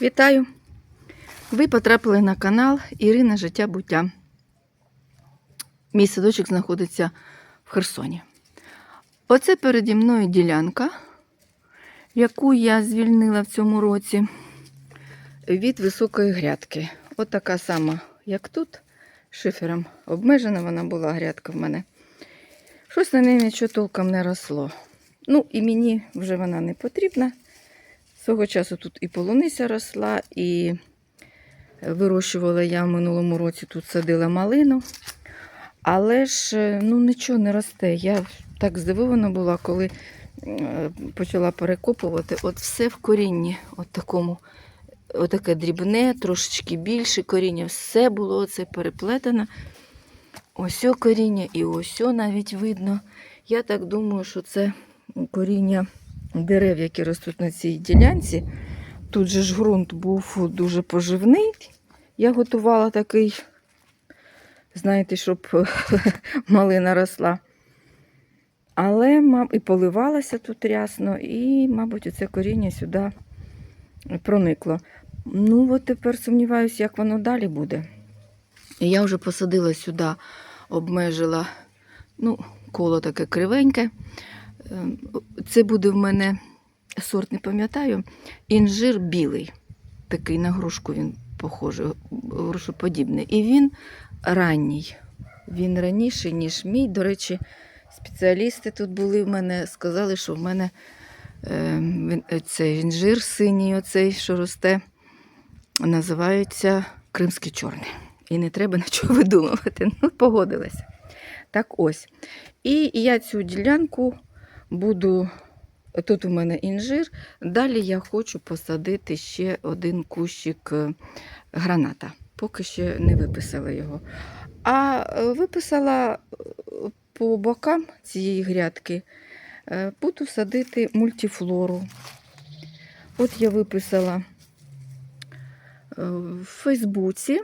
Вітаю! Ви потрапили на канал Ірина Життя Буття. Мій садочок знаходиться в Херсоні. Оце переді мною ділянка, яку я звільнила в цьому році від високої грядки. От така сама, як тут, шифером обмежена вона була грядка в мене. Щось на неї нічого толком не росло. Ну, і мені вже вона не потрібна. Свого часу тут і полуниця росла, і вирощувала я в минулому році тут садила малину. Але ж е, ну, нічого не росте. Я так здивована була, коли е, почала перекопувати. От все в корінні, от такому, отаке дрібне, трошечки більше коріння. Все було оце переплетено. Ось о коріння і ось о навіть видно. Я так думаю, що це коріння дерев, які ростуть на цій ділянці. Тут же ж ґрунт був дуже поживний. Я готувала такий, знаєте, щоб малина росла. Але, маб, і поливалася тут рясно, і, мабуть, оце коріння сюди проникло. Ну, от тепер сумніваюся, як воно далі буде. Я вже посадила сюди, обмежила, ну, коло таке кривеньке. Ем, Це буде в мене сорт, не пам'ятаю, інжир білий. Такий на грушку він похожий, грушоподібний. І він ранній. Він раніший, ніж мій. До речі, спеціалісти тут були в мене, сказали, що в мене е, цей інжир синій, оцей, що росте, називається кримський чорний. І не треба нічого видумувати. Ну, погодилася. Так ось. І я цю ділянку буду. Тут у мене інжир. Далі я хочу посадити ще один кущик е, граната. Поки ще не виписала його. А е, виписала е, по бокам цієї грядки, буду садити мультифлору. От я виписала в Фейсбуці,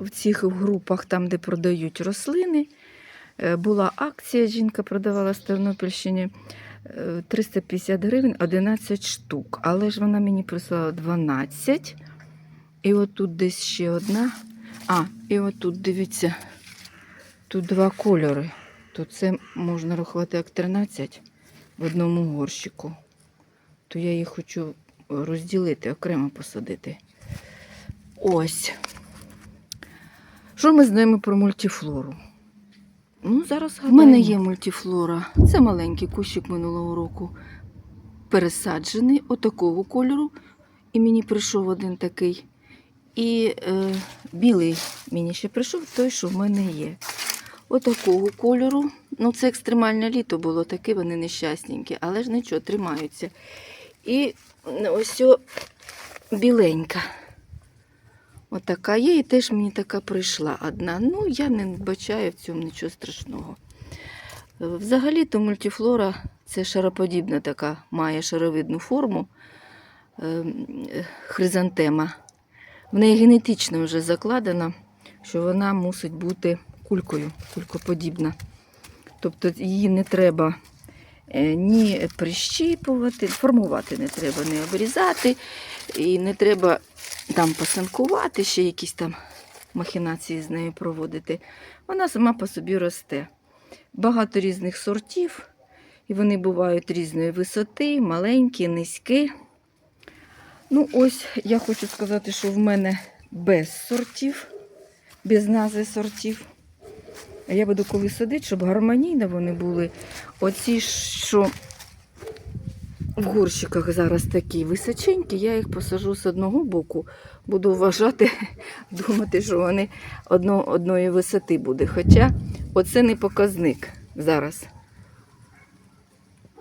в цих групах, там, де продають рослини. Е, Була акція, жінка продавала з Тернопільщини е, 350 гривень 11 штук. Але ж вона мені прислала 12. І отут десь ще одна. А, і отут, дивіться, тут два кольори. То це можна рахувати як 13 в одному горщику. То я їх хочу розділити, окремо посадити. Ось. Що ми знаємо про мультифлору? Ну, зараз У мене є мультифлора. Це маленький кущик минулого року. Пересаджений отакого кольору. І мені прийшов один такий. І е, білий мені ще прийшов той, що в мене є. Отакого кольору. Ну, це екстремальне літо було, таке вони нещасненькі, але ж нічого, тримаються. І ось о, біленька. Отака є, і теж мені така прийшла одна. Ну, я не бачаю в цьому нічого страшного. Е, Взагалі-то мультифлора це шароподібна така, має шаровидну форму ем, е, хризантема. В неї генетично вже закладено, що вона мусить бути кулькою, кулькоподібна. Тобто її не треба е, ні прищіпувати, формувати не треба, не обрізати, і не треба там пасанкувати, ще якісь там махінації з нею проводити. Вона сама по собі росте. Багато різних сортів, і вони бувають різної висоти, маленькі, низькі. Ну, ось я хочу сказати, що в мене без сортів, без назви сортів. А я буду коли садити, щоб гармонійно вони були. Оці, що в горщиках зараз такі височенькі, я їх посажу з одного боку. Буду вважати, думати, що вони одно, одної висоти буде. Хоча оце не показник зараз.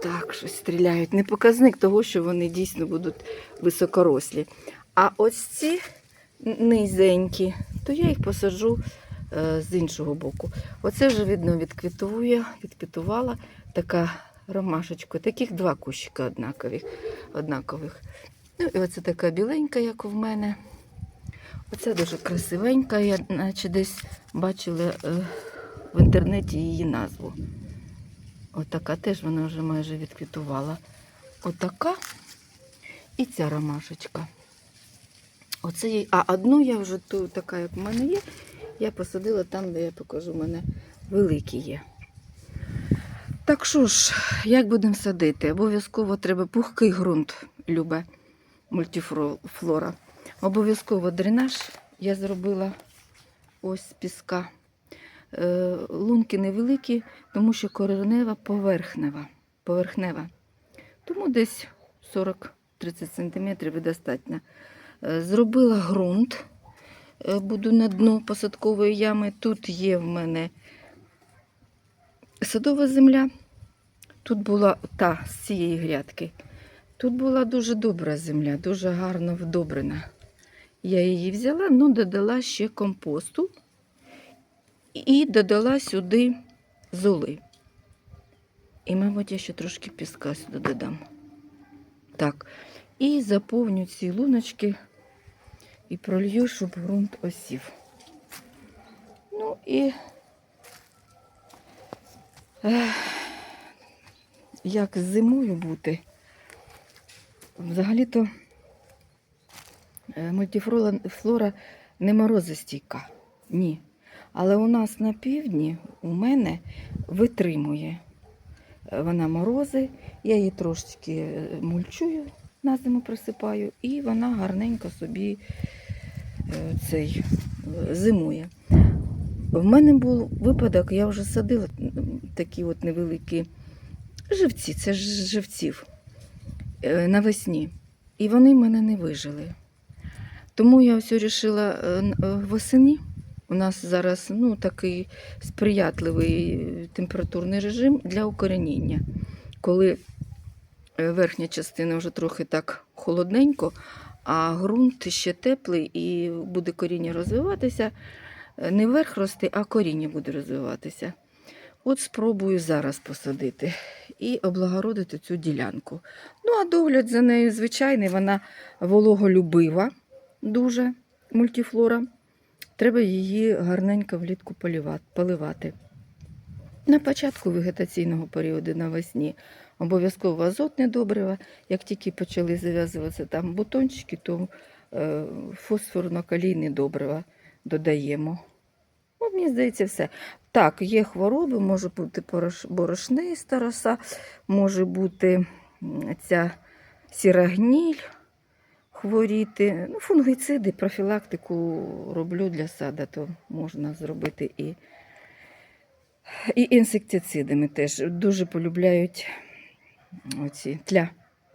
Так, щось стріляють. Не показник того, що вони дійсно будуть високорослі. А ось ці низенькі, то я їх посаджу з іншого боку. Оце вже видно відквітує, відквітувала така ромашечка. Таких два кущика однакових. однакових. Ну і оце така біленька, як в мене. Оце дуже красивенька, я наче десь бачила е, в інтернеті її назву. Отака теж вона вже майже відквітувала. Отака і ця ромашечка. Оце є. А одну я вже ту, така, як в мене є, я посадила там, де я покажу, в мене великі є. Так що ж, як будемо садити? Обов'язково треба пухкий ґрунт, любе мультифлора. Обов'язково дренаж я зробила ось з піска. Е, Лунки невеликі, тому що коренева поверхнева. поверхнева. Тому десь 40-30 см достатньо. Е, Зробила ґрунт, буду на дно посадкової ями. Тут є в мене садова земля. Тут була та з цієї грядки. Тут була дуже добра земля, дуже гарно вдобрена. Я її взяла, ну додала ще компосту і додала сюди золи. І, мабуть, я ще трошки піска сюди додам. Так. І заповню ці луночки і пролью, щоб ґрунт осів. Ну і як з зимою бути. Взагалі-то е, мультифлора не морозостійка. Ні. Але у нас на півдні у мене витримує вона морози. Я її трошечки е, мульчую, на зиму присипаю, і вона гарненько собі цей е, зимує. В мене був випадок, я вже садила такі от невеликі живці, це ж живців е, навесні. І вони мене не вижили. Тому я ось вирішила е, восени. У нас зараз ну, такий сприятливий температурний режим для укореніння. Коли верхня частина вже трохи так холодненько, а ґрунт ще теплий і буде коріння розвиватися. Е, Не верх рости, а коріння буде розвиватися. От спробую зараз посадити і облагородити цю ділянку. Ну, а догляд за нею звичайний, вона вологолюбива, дуже мультифлора. Треба її гарненько влітку поливати. На початку вегетаційного періоду навесні обов'язково азотне добриво. Як тільки почали зав'язуватися там бутончики, то е, фосфорно-калійне добриво додаємо. Ну, мені здається, все. Так, є хвороби, може бути борошниста роса, може бути ця сіра гніль хворіти. Ну, фунгіциди, профілактику роблю для сада, то можна зробити і, і інсектицидами теж. Дуже полюбляють оці тля,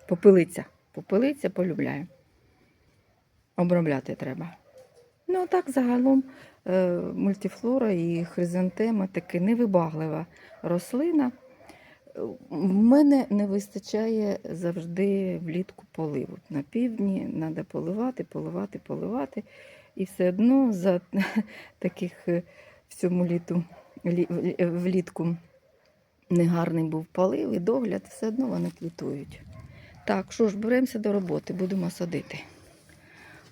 попелиця. Попелиця полюбляю. Обробляти треба. Ну, а так загалом е, мультифлора і хризантема таки невибаглива рослина. В мене не вистачає завжди влітку поливу. На півдні треба поливати, поливати, поливати. І все одно за таких е, в цьому літу влітку негарний був полив і догляд, все одно вони квітують. Так, що ж, беремося до роботи, будемо садити.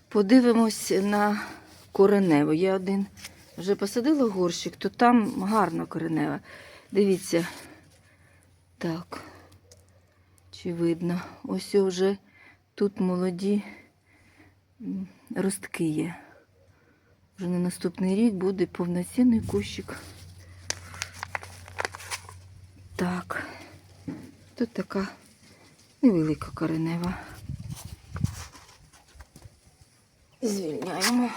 Подивимось на кореневу. Я один вже посадила горщик, то там гарно коренева. Дивіться. Так. Чи видно? Ось вже тут молоді ростки є. Вже на наступний рік буде повноцінний кущик. Так. Тут така невелика коренева. Звільняємо.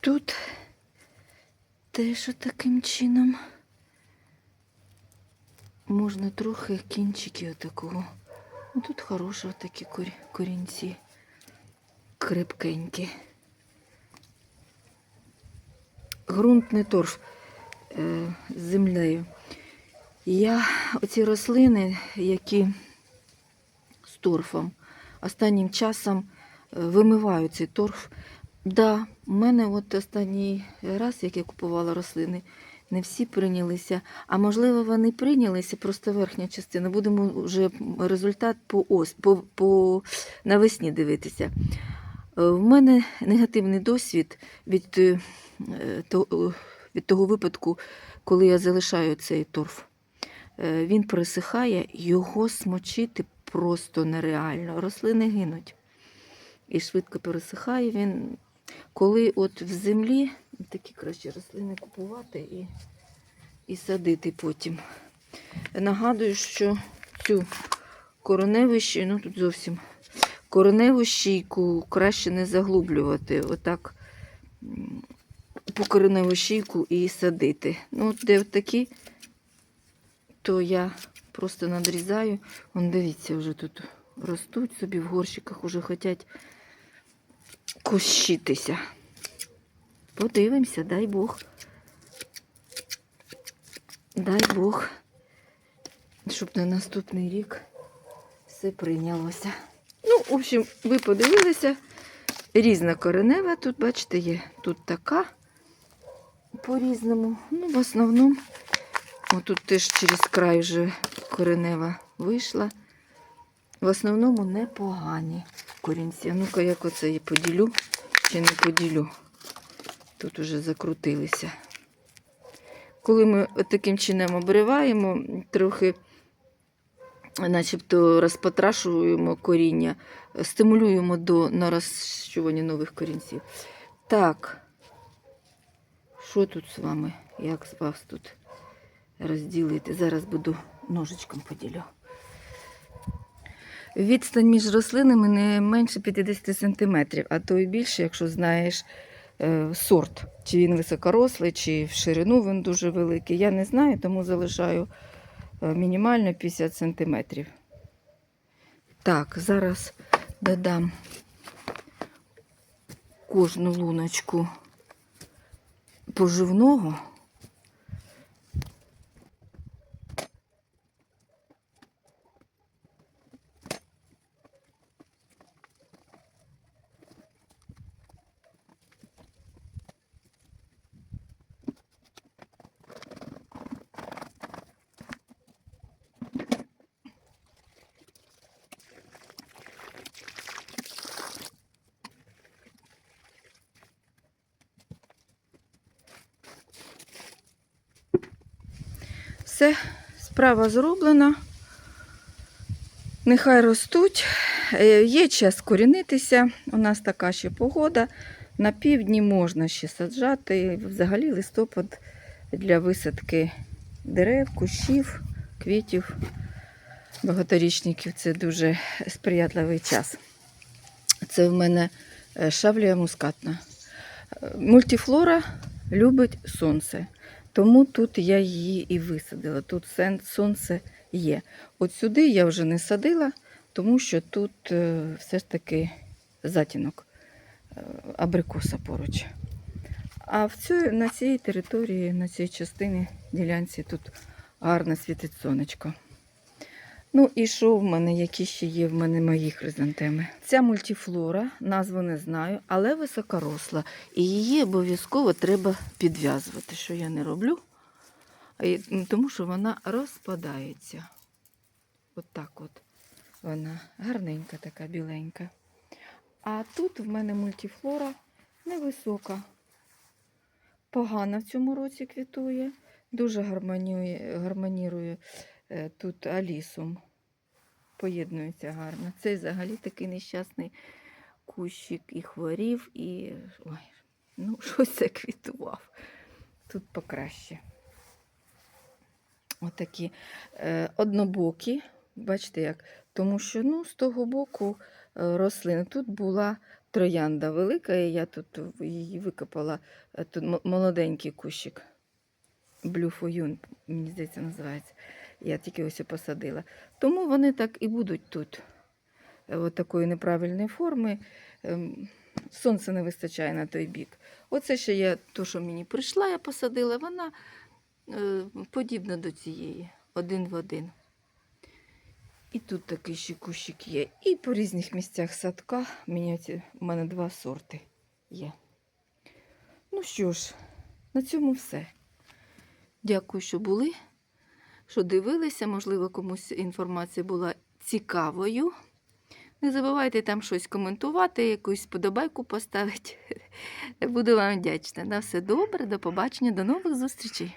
Тут теж таким чином можна трохи кінчики отакого. Ну, тут хороші такі корінці крепкенькі. Грунтний торф е, з землею. Я оці рослини, які з торфом, останнім часом е, вимиваю цей торф. Да, у мене от останній раз, як я купувала рослини, не всі прийнялися. А можливо, вони прийнялися, просто верхня частина. Будемо вже результат по ос, по, по навесні дивитися. Е, В мене негативний досвід від, е, від того випадку, коли я залишаю цей торф. е, він пересихає, його смочити просто нереально. Рослини гинуть. І швидко пересихає він. Коли от в землі такі краще рослини купувати і, і садити потім. Нагадую, що цю кореневу ну тут зовсім кореневу щійку краще не заглублювати. Отак по кореневу щійку і садити. Ну, от де такі, то я просто надрізаю. Вон дивіться, вже тут ростуть собі в горщиках, уже хочуть кущитися. Подивимося, дай Бог. Дай Бог, щоб на наступний рік все прийнялося. В общем, ви подивилися. Різна коренева тут, бачите, є. Тут така по-різному. Ну, в основному, отут теж через край вже коренева вийшла. В основному непогані корінці. Ну-ка, як оце я поділю чи не поділю. Тут уже закрутилися. Коли ми таким чином обриваємо, трохи начебто розпотрашуємо коріння, стимулюємо до нарощування нових корінців. Так, що тут з вами? Як з вас тут розділити? Зараз буду ножичком поділю. Відстань між рослинами не менше 50 см, а то і більше, якщо знаєш е, сорт, чи він високорослий, чи в ширину він дуже великий. Я не знаю, тому залишаю мінімально 50 см. Так, зараз додам кожну луночку поживного. Все, справа зроблена. Нехай ростуть. Е, Є час корінитися. У нас така ще погода. На півдні можна ще саджати. Взагалі листопад для висадки дерев, кущів, квітів, багаторічників це дуже сприятливий час. Це в мене е, шавлія мускатна. Е, Мультифлора любить сонце. Тому тут я її і висадила. Тут сонце є. От сюди я вже не садила, тому що тут е, все ж таки затінок е, абрикоса поруч. А в цю, на цій території, на цій частині ділянці тут гарно світить сонечко. Ну і що в мене, які ще є в мене мої хризантеми? Ця мультифлора, назву не знаю, але високоросла. І її обов'язково треба підв'язувати, що я не роблю, тому що вона розпадається. От так от вона гарненька, така біленька. А тут в мене мультифлора невисока. Погано в цьому році квітує, дуже гармонірує тут алісум. Поєднується гарно. Цей взагалі такий нещасний кущик і хворів, і ой, ну, щось заквітував. Тут покраще. Отакі е, однобокі, бачите як, тому що ну, з того боку е, рослини. Тут була троянда велика, і я тут її викопала. Е, Тут молоденький кущик. Foyun, мені здається, називається. Я тільки ось посадила. Тому вони так і будуть тут. Е, От такої неправильної форми. Ем, Сонця не вистачає на той бік. Оце ще я, то, що мені прийшла, я посадила, вона е, подібна до цієї, один в один. І тут такий ще кущик є. І по різних місцях садка мені у мене два сорти є. Ну що ж, на цьому все. Дякую, що були, що дивилися. Можливо, комусь інформація була цікавою. Не забувайте там щось коментувати, якусь подобайку поставити. Буду вам вдячна. На все добре, до побачення, до нових зустрічей.